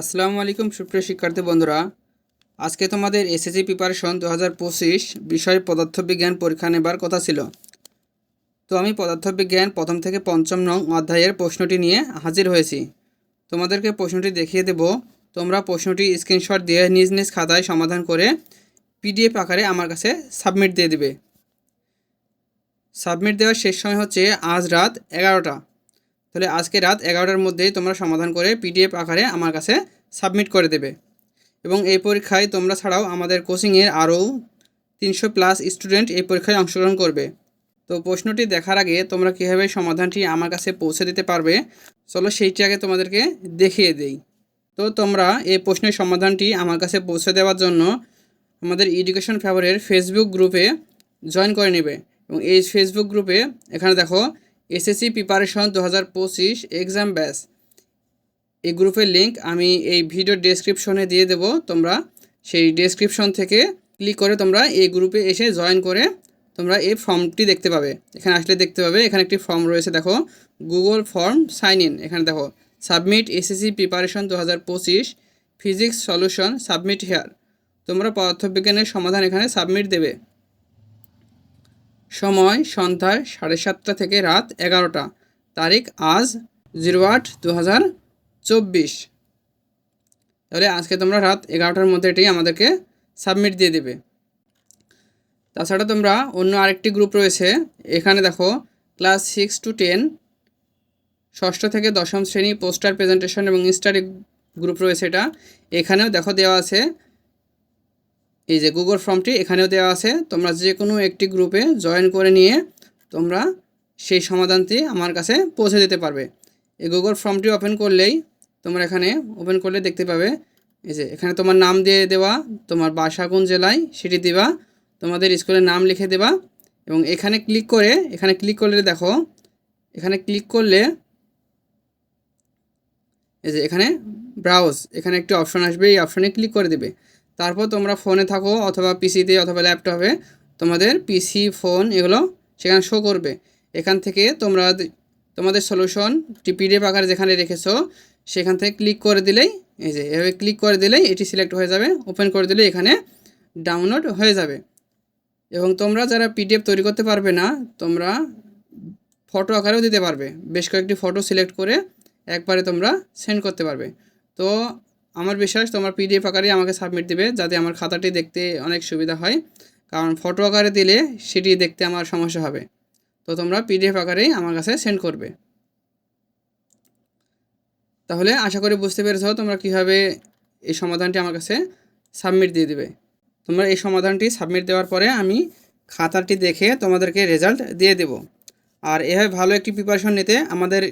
আসসালামু আলাইকুম, সুপ্রিয় শিক্ষার্থী বন্ধুরা। আজকে তোমাদের এসএসসি প্রিপারেশন দু হাজার পঁচিশ বিষয় পদার্থবিজ্ঞান পরীক্ষা নেবার কথা ছিল। তো আমি পদার্থবিজ্ঞান প্রথম থেকে পঞ্চম নং অধ্যায়ের প্রশ্নটি নিয়ে হাজির হয়েছি। তোমাদেরকে প্রশ্নটি দেখিয়ে দেব। তোমরা প্রশ্নটি স্ক্রিনশট দিয়ে নিজ নিজ খাতায় সমাধান করে পিডিএফ আকারে আমার কাছে সাবমিট দিয়ে দেবে। সাবমিট দেওয়ার শেষ সময় হচ্ছে আজ রাত এগারোটা। তাহলে আজকে রাত এগারোটার মধ্যেই তোমরা সমাধান করে পিডিএফ আকারে আমার কাছে সাবমিট করে দেবে। এবং এই পরীক্ষায় তোমরা ছাড়াও আমাদের কোচিংয়ের আরও তিনশো প্লাস স্টুডেন্ট এই পরীক্ষায় অংশগ্রহণ করবে। তো প্রশ্নটি দেখার আগে তোমরা কীভাবে সমাধানটি আমার কাছে পৌঁছে দিতে পারবে, চলো সেইটি আগে তোমাদেরকে দেখিয়ে দেই। তো তোমরা এই প্রশ্নের সমাধানটি আমার কাছে পৌঁছে দেওয়ার জন্য আমাদের এডুকেশন ফেভারের ফেসবুক গ্রুপে জয়েন করে নেবে। এবং এই ফেসবুক গ্রুপে এখানে দেখো এসএসসি প্রিপারেশন দু হাজার পঁচিশ এক্সাম ব্যাস এই গ্রুপের লিঙ্ক আমি এই ভিডিও ডেসক্রিপশনে দিয়ে দেব। তোমরা সেই ডেসক্রিপশন থেকে ক্লিক করে তোমরা এই গ্রুপে এসে জয়েন করে তোমরা এই ফর্মটি দেখতে পাবে। এখানে আসলে দেখতে পাবে, এখানে একটি ফর্ম রয়েছে, দেখো, গুগল ফর্ম সাইন ইন। এখানে দেখো, সাবমিট এসএসসি প্রিপারেশন দু হাজার পঁচিশ, ফিজিক্স সলিউশন সাবমিট হেয়ার। তোমরা পদার্থবিজ্ঞানের সমাধান এখানে সাবমিট দেবে। সময় সন্ধ্যায় সাড়ে সাতটা থেকে রাত এগারোটা। তারিখ আজ জিরো আট দু হাজার চব্বিশ। তাহলে আজকে তোমরা রাত এগারোটার মধ্যে এটি আমাদেরকে সাবমিট দিয়ে দেবে। তাছাড়া তোমরা অন্য আরেকটি গ্রুপ রয়েছে, এখানে দেখো ক্লাস সিক্স টু টেন ষষ্ঠ থেকে দশম শ্রেণি পোস্টার প্রেজেন্টেশন এবং স্টাডি গ্রুপ রয়েছে এটা। এখানেও দেখো দেওয়া আছে এই যে গুগল ফর্মটি এখানেও দেওয়া আছে, তোমরা যে কোনো একটি গ্রুপে জয়েন করে নিয়ে তোমরা সেই সমাধানটি আমার কাছে পৌঁছে দিতে পারবে। এই গুগল ফর্মটি ওপেন করলেই তোমরা এখানে ওপেন করলে দেখতে পাবে, এই যে এখানে তোমার নাম দিয়ে দেওয়া, তোমার বাসা কোন জেলায় সেটি দিবা, তোমাদের স্কুলের নাম লিখে দেবা এবং এখানে ক্লিক করে, এখানে ক্লিক করলে দেখো, এখানে ক্লিক করলে এই যে এখানে ব্রাউজ এখানে একটি অপশন আসবে, এই অপশনে ক্লিক করে দেবে। তারপর তোমরা ফোনে থাকো অথবা পিসিতে অথবা ল্যাপটপে তোমাদের পিসি ফোন এগুলো সেখানে শো করবে। এখান থেকে তোমরা তোমাদের সলিউশন পিডিএফ আকারে যেখানে রেখেছো, সেখান থেকে ক্লিক করে দিলেই, এই যে, এভাবে ক্লিক করে দিলেই এটি সিলেক্ট হয়ে যাবে ওপেন করে দিলেই এখানে ডাউনলোড হয়ে যাবে। এবং তোমরা যারা পিডিএফ তৈরি করতে পারবে না, তোমরা ফটো আকারেও দিতে পারবে। বেশ কয়েকটি ফটো সিলেক্ট করে একবারে তোমরা সেন্ড করতে পারবে। তো আমার বিশ্বাস তোমার পিডিএফ আকারে আমাকে সাবমিট দেবে যাতে আমার খাতাটি দেখতে অনেক সুবিধা হয়। কারণ ফটো আকারে দিলে সেটি দেখতে আমার সমস্যা হবে। তো তোমরা পিডিএফ আকারেই আমার কাছে সেন্ড করবে। তাহলে আশা করি বুঝতে পেরেছ তোমরা কীভাবে এই সমাধানটি আমার কাছে সাবমিট দিয়ে দেবে। তোমরা এই সমাধানটি সাবমিট দেওয়ার পরে আমি খাতাটি দেখে তোমাদেরকে রেজাল্ট দিয়ে দেব। আর এভাবে ভালো একটি প্রিপারেশন নিতে আমাদের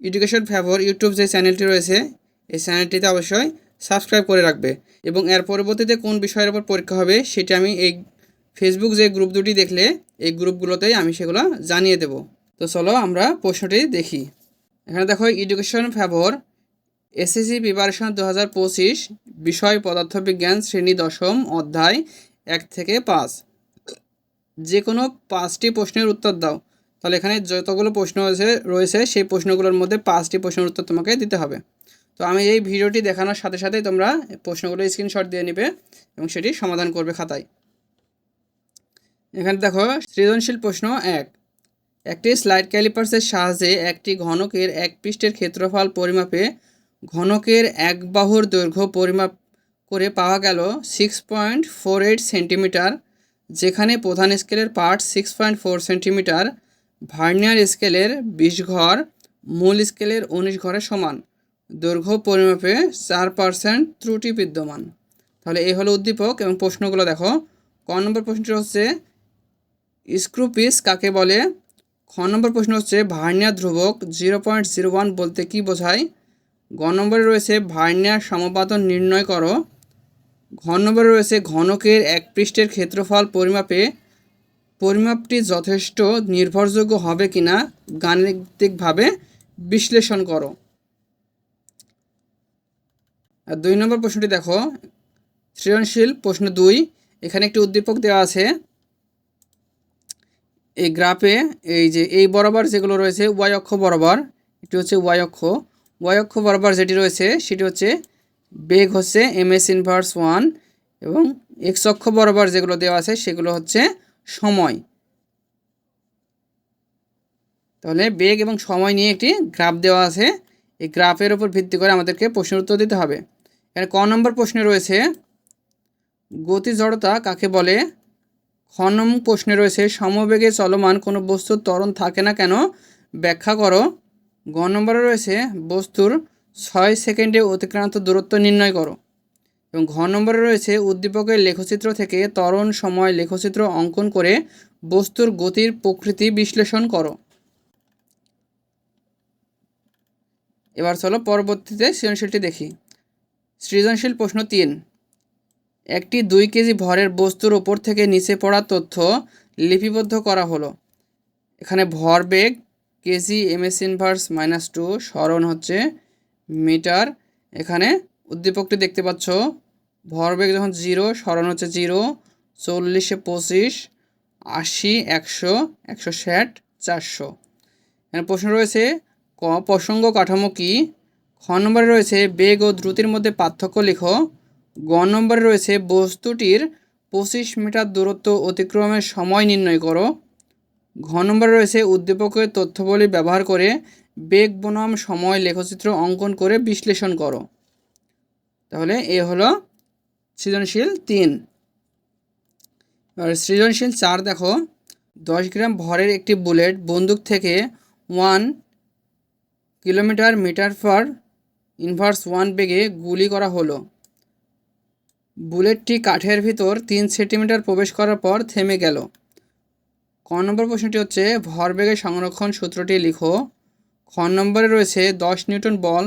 এডুকেশন ফেভর ইউটিউব যে চ্যানেলটি রয়েছে এই চ্যানেলটিতে অবশ্যই সাবস্ক্রাইব করে রাখবে এবং এর পরবর্তীতে কোন বিষয়ের উপর পরীক্ষা হবে সেটা আমি এই ফেসবুক যে গ্রুপ দুটি দেখলে এই গ্রুপগুলোতেই আমি সেগুলো জানিয়ে দেব। তো চলো আমরা প্রশ্নটি দেখি। এখানে দেখো এডুকেশন ফেভর এসএসসি প্রিপারেশন দু হাজার পঁচিশ, বিষয় পদার্থবিজ্ঞান শ্রেণি দশম অধ্যায় এক থেকে পাঁচ। যে কোনো পাঁচটি প্রশ্নের উত্তর দাও। তাহলে এখানে যতগুলো প্রশ্ন রয়েছে রয়েছে, সেই প্রশ্নগুলোর মধ্যে পাঁচটি প্রশ্নের উত্তর তোমাকে দিতে হবে। তো আমি এই ভিডিওটি দেখানোর সাথে সাথেই তোমরা প্রশ্নগুলো স্ক্রিনশট দিয়ে নেবে এবং সেটি সমাধান করবে খাতায়। এখানে দেখো, সৃজনশীল প্রশ্ন এক। একটি স্লাইড ক্যালিপার্সের সাহায্যে একটি ঘনকের এক পৃষ্ঠের ক্ষেত্রফল পরিমাপে ঘনকের এক বাহুর দৈর্ঘ্য পরিমাপ করে পাওয়া গেল six point four eight centimetre যেখানে প্রধান স্কেলের part six point four centimetre vernier স্কেলের বিশ ঘর, মূল স্কেলের উনিশ ঘরের সমান। দৈর্ঘ্য পরিমাপে চার পার্সেন্ট ত্রুটি বিদ্যমান। তাহলে এই হলো উদ্দীপক এবং প্রশ্নগুলো দেখো। ক নম্বর প্রশ্নটি হচ্ছে, স্ক্রুপিস কাকে বলে? খ নম্বর প্রশ্ন হচ্ছে, ভার্নিয়ার ধ্রুবক জিরো পয়েন্ট জিরো ওয়ান বলতে কী বোঝায়? গ নম্বরে রয়েছে, ভার্নিয়ার সমপাতন নির্ণয় করো। ঘ নম্বরে রয়েছে, ঘনকের এক পৃষ্ঠের ক্ষেত্রফল পরিমাপে, পরিমাপটি যথেষ্ট, নির্ভরযোগ্য হবে কিনা, গাণিতিকভাবে বিশ্লেষণ করো। আর দুই নম্বর প্রশ্নটি দেখো। সৃজনশীল প্রশ্ন দুই। এখানে একটি উদ্দীপক দেওয়া আছে। এই গ্রাফে এই যে এই বরাবর যেগুলো রয়েছে, ওয়াই অক্ষ বরাবর, এটি হচ্ছে ওয়াই অক্ষ। ওয়াই অক্ষ বরাবর যেটি রয়েছে, সেটি হচ্ছে বেগ হচ্ছে এম এস ইনভার্স ওয়ান এবং এক্স অক্ষ বরাবর যেগুলো দেওয়া আছে, সেগুলো হচ্ছে সময়। তাহলে বেগ এবং সময় নিয়ে একটি গ্রাফ দেওয়া আছে। এই গ্রাফের উপর ভিত্তি করে আমাদেরকে প্রশ্নের উত্তর দিতে হবে। এখানে ক নম্বর প্রশ্নে রয়েছে গতি জড়তা কাকে বলে? খ নম্বর প্রশ্নে রয়েছে, সমবেগে চলমান কোনো বস্তুর ত্বরণ থাকে না কেন? ব্যাখ্যা করো। গ নম্বরে রয়েছে, বস্তুর ছয় সেকেন্ডে অতিক্রান্ত দূরত্ব নির্ণয় করো। এবং ঘ নম্বরে রয়েছে, উদ্দীপকের লেখচিত্র থেকে ত্বরণ সময় লেখচিত্র অঙ্কন করে বস্তুর গতির প্রকৃতি বিশ্লেষণ করো। এবার চলো পরবর্তীতে সৃজনশীলটি দেখি। সৃজনশীল প্রশ্ন তিন। একটি দুই কেজি ভরের বস্তুর ওপর থেকে নিচে পড়া তথ্য লিপিবদ্ধ করা হলো। এখানে ভরবেগ KG MS inverse minus two স্মরণ হচ্ছে মিটার। এখানে উদ্দীপকটি দেখতে পাচ্ছ। ভরবেগ যখন জিরো, স্মরণ হচ্ছে জিরো, চল্লিশে পঁচিশ, আশি, একশো একশো ষাট, চারশো। এখানে প্রশ্ন রয়েছে, ক, প্রসঙ্গ কাঠামো কি? খ নম্বরে রয়েছে বেগ ও দ্রুতির মধ্যে পার্থক্য লিখো। গ নম্বরে রয়েছে বস্তুটির পঁচিশ মিটার দূরত্ব অতিক্রমের সময় নির্ণয় করো। ঘ নম্বরে রয়েছে উদ্দীপকের তথ্যবলী ব্যবহার করে বেগ বনাম সময় লেখচিত্র অঙ্কন করে বিশ্লেষণ করো। তাহলে এ হলো সৃজনশীল তিন। এবার সৃজনশীল চার দেখো। দশ গ্রাম ভরের একটি বুলেট বন্দুক থেকে one kilometre metre per inverse one বেগে গুলি করা হলো। বুলেটটি কাঠের ভিতর তিন সেন্টিমিটার প্রবেশ করার পর থেমে গেল। ক নম্বর প্রশ্নটি হচ্ছে ভরবেগের সংরক্ষণ সূত্রটি লিখো। খ নম্বরে রয়েছে, দশ নিউটন বল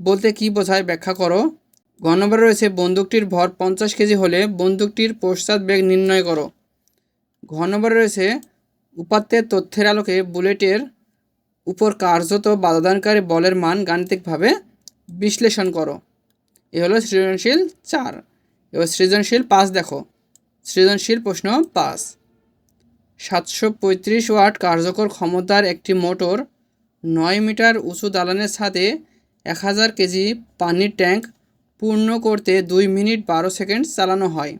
বলতে কি বোঝায় ব্যাখ্যা করো। গ নম্বরে রয়েছে, বন্দুকটির ভর পঞ্চাশ কেজি হলে বন্দুকটির পশ্চাৎ বেগ নির্ণয় করো। ঘ নম্বরে রয়েছে, উপাত্তের তথ্যের আলোকে বুলেটের উপর কার্যত বাধাদানকারী বলের মান গাণিতিকভাবে বিশ্লেষণ করো। এ হলো সৃজনশীল চার। এবার সৃজনশীল পাঁচ দেখো। সৃজনশীল প্রশ্ন পাঁচ। সাতশো পঁয়ত্রিশ ওয়াট কার্যকর ক্ষমতার একটি মোটর নয় মিটার উঁচু দালানের ছাদে এক হাজার কেজি পানির ট্যাঙ্ক পূর্ণ করতে দুই মিনিট বারো সেকেন্ড চালানো হয়।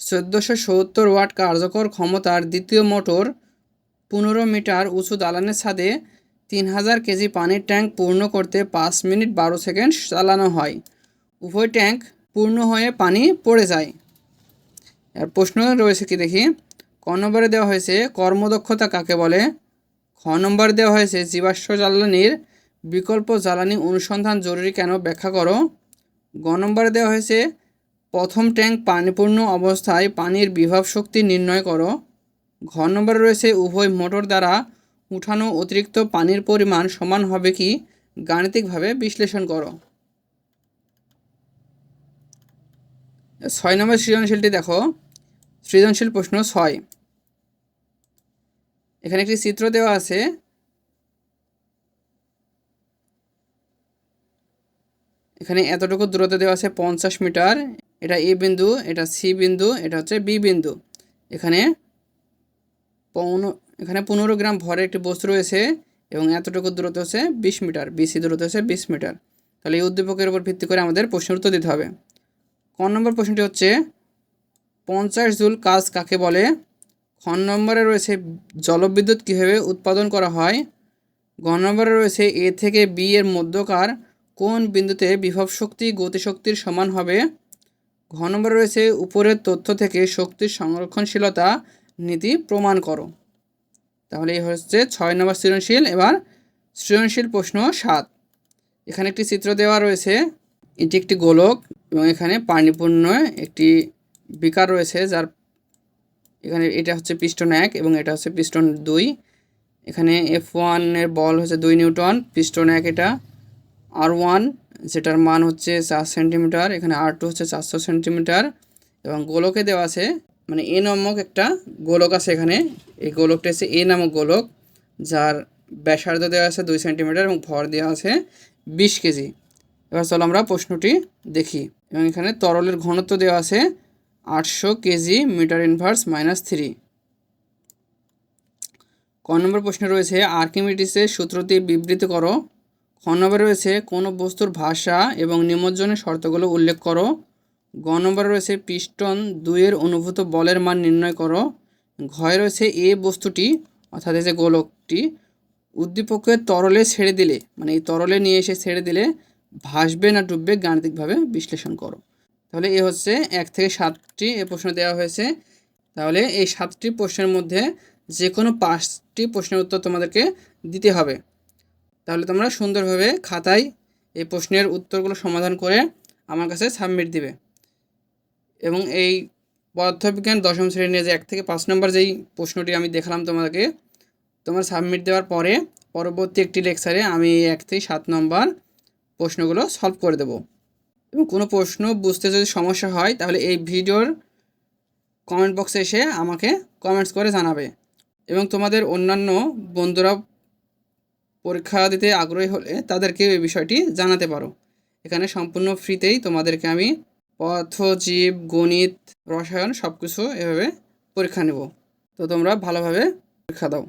চোদ্দোশো সত্তর ওয়াট কার্যকর ক্ষমতার দ্বিতীয় মোটর পনেরো মিটার উঁচু দালানের ছাদে তিন হাজার কেজি পানির ট্যাঙ্ক পূর্ণ করতে পাঁচ মিনিট বারো সেকেন্ড চালানো হয়। উভয় ট্যাঙ্ক পূর্ণ হয়ে পানি পড়ে যায়। আর প্রশ্ন রয়েছে কি দেখি? ক নম্বরে দেওয়া হয়েছে, কর্মদক্ষতা কাকে বলে? খ নম্বরে দেওয়া হয়েছে, জীবাশ্ম জ্বালানির বিকল্প জ্বালানি অনুসন্ধান জরুরি কেন ব্যাখ্যা করো? গ নম্বরে দেওয়া হয়েছে, প্রথম ট্যাঙ্ক পানিপূর্ণ অবস্থায় পানির বিভব শক্তি নির্ণয় করো। ঘ নম্বরে রয়েছে উভয় মোটর দ্বারা উঠানো অতিরিক্ত পানির পরিমাণ সমান হবে কি? গাণিতিকভাবে বিশ্লেষণ করো। ছয় নম্বর সৃজনশীলটি দেখো। সৃজনশীল প্রশ্ন ছয়। এখানে একটি চিত্র দেওয়া আছে। এখানে এতটুকু দূরত্ব দেওয়া আছে পঞ্চাশ মিটার। এটা এ বিন্দু, এটা সি বিন্দু, এটা হচ্ছে বি বিন্দু। এখানে পৌনো, এখানে পনেরো গ্রাম ভরের একটি বস্তু রয়েছে এবং এতটুকু দূরত্ব হচ্ছে বিশ মিটার বিসি দূরত্ব হচ্ছে বিশ মিটার। তাহলে এই উদ্দীপকের উপর ভিত্তি করে আমাদের প্রশ্নের উত্তর দিতে হবে। ক নম্বর প্রশ্নটি হচ্ছে, পঞ্চাশ জুল কাজ কাকে বলে? খ নম্বরে রয়েছে, জলবিদ্যুৎ কীভাবে উৎপাদন করা হয়? গ নম্বরে রয়েছে, এ থেকে বি এর মধ্যকার কোন বিন্দুতে বিভব শক্তি গতিশক্তির সমান হবে? ঘ নম্বরে রয়েছে, উপরের তথ্য থেকে শক্তির সংরক্ষণশীলতা নীতি প্রমাণ করো। তাহলে এই হচ্ছে ছয় নম্বর সৃজনশীল, এবার সৃজনশীল প্রশ্ন সাত। এখানে একটি চিত্র দেওয়া রয়েছে, এটি একটি গোলক এবং এখানে পানিপূর্ণ একটি বিকার রয়েছে, যার এখানে এটা হচ্ছে পিস্টন এক এবং এটা হচ্ছে পিস্টন দুই। এখানে এফ ওয়ানের বল হচ্ছে দুই নিউটন, পিস্টন এক এটা আর ওয়ান, যেটার মান হচ্ছে চার সেন্টিমিটার, এখানে আর টু হচ্ছে চারশো সেন্টিমিটার এবং গোলকে দেওয়া আছে মানে এ নামক একটা গোলক আছে এখানে। এই গোলকটা হচ্ছে এ নামক গোলক, যার ব্যাসার্ধ দেওয়া আছে দুই সেন্টিমিটার এবং ভর দেওয়া আছে বিশ কেজি। এবার চলো আমরা প্রশ্নটি দেখি। এবং এখানে তরলের ঘনত্ব দেওয়া আছে আটশো KG metre inverse minus three. ক নম্বর প্রশ্নে রয়েছে, আর্কিমিডিসের সূত্রটি বিবৃত করো। খ নম্বরে রয়েছে, কোনো বস্তুর ভাষা এবং নিমজ্জনের শর্তগুলো উল্লেখ করো। গ নম্বরে রয়েছে পিস্টন দুইয়ের অনুভূত বলের মান নির্ণয় করো। ঘয়ে রয়েছে এ বস্তুটি, অর্থাৎ এই যে গোলকটি, উদ্দীপককে তরলে ছেড়ে দিলে মানে এই তরলে নিয়ে এসে ছেড়ে দিলে ভাসবে না ডুববে গাণিতিকভাবে বিশ্লেষণ করো। তাহলে এ হচ্ছে এক থেকে সাতটি এ প্রশ্ন দেওয়া হয়েছে। তাহলে এই সাতটি প্রশ্নের মধ্যে যে কোনো পাঁচটি প্রশ্নের উত্তর তোমাদেরকে দিতে হবে। তাহলে তোমরা সুন্দরভাবে খাতায় এই প্রশ্নের উত্তরগুলো সমাধান করে আমার কাছে সাবমিট দিবে। এবং এই পদার্থবিজ্ঞান দশম শ্রেণির যে এক থেকে পাঁচ নম্বর যেই প্রশ্নটি আমি দেখালাম তোমাকে, তোমার সাবমিট দেওয়ার পরে পরবর্তী একটি লেকচারে আমি এক থেকে সাত নম্বর প্রশ্নগুলো সলভ করে দেব। এবং কোনো প্রশ্ন বুঝতে যদি সমস্যা হয়, তাহলে এই ভিডিওর কমেন্ট বক্সে এসে আমাকে কমেন্টস করে জানাবে। এবং তোমাদের অন্যান্য বন্ধুরা পরীক্ষা দিতে আগ্রহী হলে তাদেরকে এই বিষয়টি জানাতে পারো। এখানে সম্পূর্ণ ফ্রিতেই তোমাদেরকে আমি পদার্থ জীব গণিত রসায়ন সব কিছু এভাবে পরীক্ষা নেব। তো তোমরা ভালোভাবে পরীক্ষা দাও।